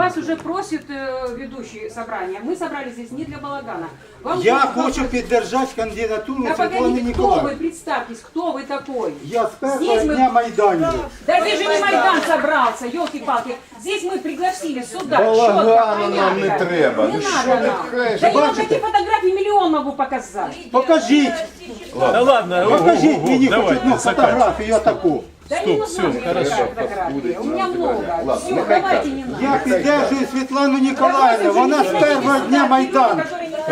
Вас уже просит э, ведущий собрания. Мы собрались здесь не для балагана. Вам Я нужно- хочу підтримати кандидатуру Да Світлани погодите, кто вы? Ніколаївни. Представьтесь, кто вы такой? Я з Здесь першого мы- дня Майданів. Да здесь же не Майдан собрался, елки-палки. Здесь мы пригласили сюда. Балагана чётко, нам не понятно. треба. Не Ну що надо ти нам. пхаєш? Да я вам Бачите? такие фотографии миллион могу показать. Покажіть, Да ладно, покажіть ого, мені ого, хоч одну давайте, заканчивай. фотографію таку. Да не мне такая фотография. У меня много. Все, давайте не надо. Я піддержую Світлану Ніколаївну, вона з першого дня Майдану.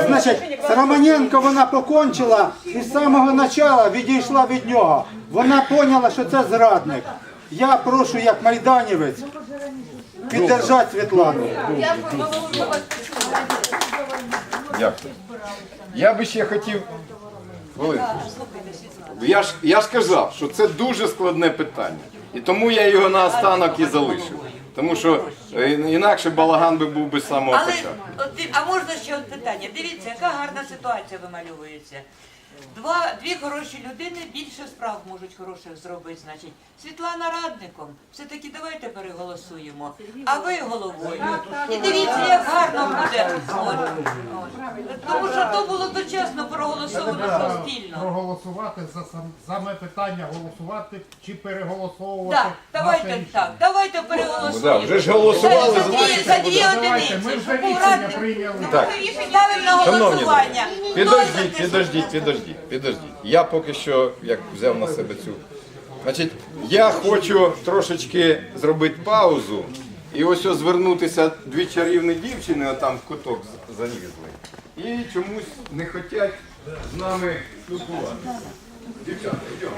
Значить, з Романенко вона покончила і з самого початку відійшла від нього. Вона поняла, що це зрадник. Я прошу, як майданівець, піддержати Світлану. Дякую. Я би ще хотів. Хвилинку. Я ж, я ж казав, що це дуже складне питання. І тому я його на останок і залишив. Тому що е, інакше балаган би був би з самого Але початку. от, а можна ще одне питання? Дивіться, яка гарна ситуація вимальовується. Два, дві хороші людини більше справ можуть хороших зробити. Значить, Світлана радником. Все-таки давайте переголосуємо. А ви головою. І дивіться, як гарно буде. От, от. Тому що то було дочасно проголосовано суспільно. проголосувати за сам- саме питання голосувати чи переголосовувати. Так, давайте так, давайте Ну, да, переголосуємо. вже ж голосували за за дві, за дві Давайте, одиниці. ми вже щоб був рішення радник. прийняли. Так. Ставимо на Шановні, голосування. підождіть, підождіть, підождіть, підождіть. Я поки що як взяв на себе цю. Значить, я хочу трошечки зробити паузу і ось ось звернутися дві чарівні дівчини, отам в куток залізли. І чомусь не хочуть з нами спілкуватися. Дівчата, йдемо.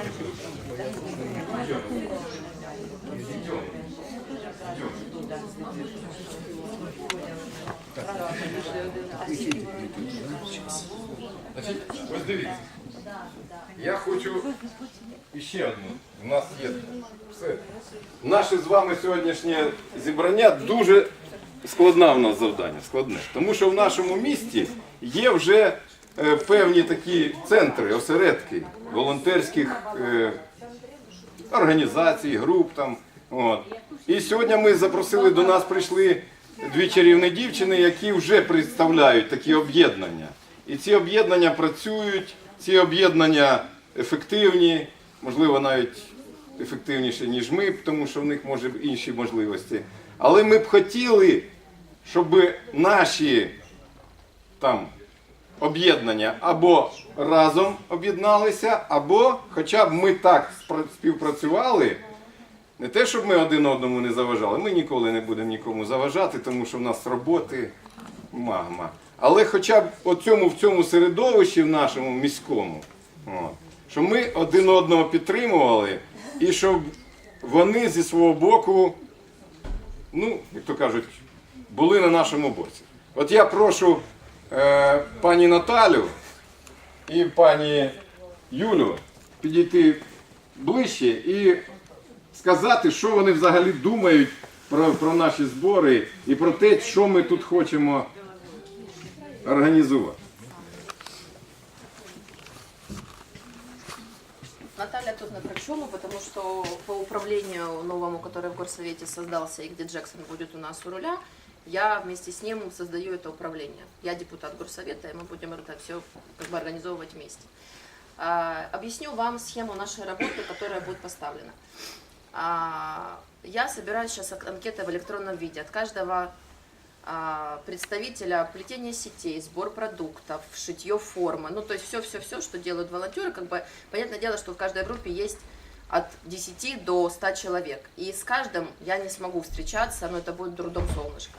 Значить, ось дивіться. Я хочу іще одну. У нас є все. Наше з вами сьогоднішнє зібрання дуже складне в нас завдання. Складне. Тому що в нашому місті є вже е, певні такі центри, осередки волонтерських е, організацій, груп там. От. І сьогодні ми запросили до нас, прийшли дві чарівні дівчини, які вже представляють такі об'єднання. І ці об'єднання працюють, ці об'єднання ефективні, можливо, навіть ефективніше, ніж ми, тому що в них може інші можливості. Але ми б хотіли, щоб наші там об'єднання або разом об'єдналися, або хоча б ми так співпрацювали. Не те, щоб ми один одному не заважали, ми ніколи не будемо нікому заважати, тому що в нас роботи магма. Але хоча б от цьому, в цьому середовищі в нашому міському, от, щоб ми один одного підтримували і щоб вони зі свого боку, ну, як то кажуть, були на нашому боці. От я прошу пані Наталю і пані Юлю підійти ближче і сказати, що вони взагалі думають про, про наші збори і про те, що ми тут хочемо організувати. Наталья тут на почему, потому что по управлению новому, который в горсовете создался, и где Джексон будет у нас у руля, я вместе с ним создаю это управление. Я депутат горсовета, и мы будем это все как бы организовывать вместе. А, Объясню вам схему нашей работы, которая будет поставлена. А, Я собираю сейчас анкеты в электронном виде от каждого а, представителя плетения сетей, сбор продуктов, шитье формы, ну то есть все-все-все, что делают волонтеры, как бы понятное дело, что в каждой группе есть от 10 до 100 человек. И с каждым я не смогу встречаться, но это будет трудом солнышко.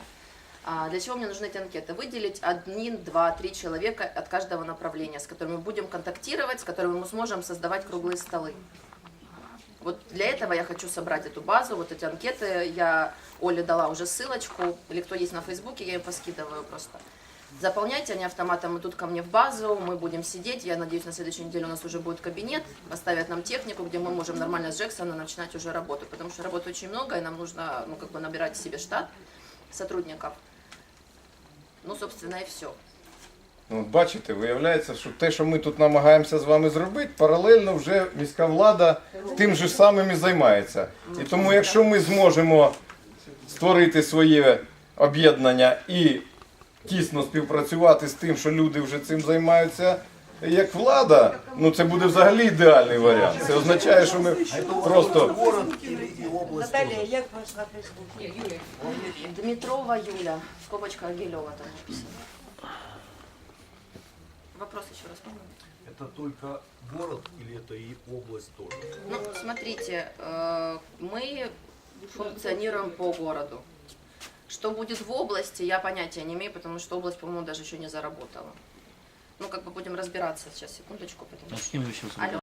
А для чего мне нужны эти анкеты? Выделить один, два, три человека от каждого направления, с которыми мы будем контактировать, с которыми мы сможем создавать круглые столы. Вот для этого я хочу собрать эту базу, вот эти анкеты. Я Оле дала уже ссылочку, или кто есть на Фейсбуке, я им поскидываю просто. Заполняйте они автоматом идут ко мне в базу, мы будем сидеть. Я надеюсь, на следующей неделе у нас уже будет кабинет, поставят нам технику, где мы можем нормально с Джексона начинать уже работу, потому что работы очень много, и нам нужно ну, как бы набирать себе штат сотрудников. Ну, собственно, и все. Ну, от бачите, виявляється, що те, що ми тут намагаємося з вами зробити, паралельно вже міська влада тим же самим і займається. І тому, якщо ми зможемо створити своє об'єднання і тісно співпрацювати з тим, що люди вже цим займаються. Як влада, ну це буде взагалі ідеальний варіант. Це означає, що ми просто Наталія, як вас на Фейсбуці? Дмитрова Юля, в скобочках Гилева там написано. Вопрос еще раз, по-моему. Это только город или это и область тоже? Ну, смотрите, э, мы функционируем по городу. Что будет в области, я понятия не имею, потому что область, по-моему, даже еще не заработала. Ну, как бы будем разбираться сейчас, секундочку. Потому что... Алло.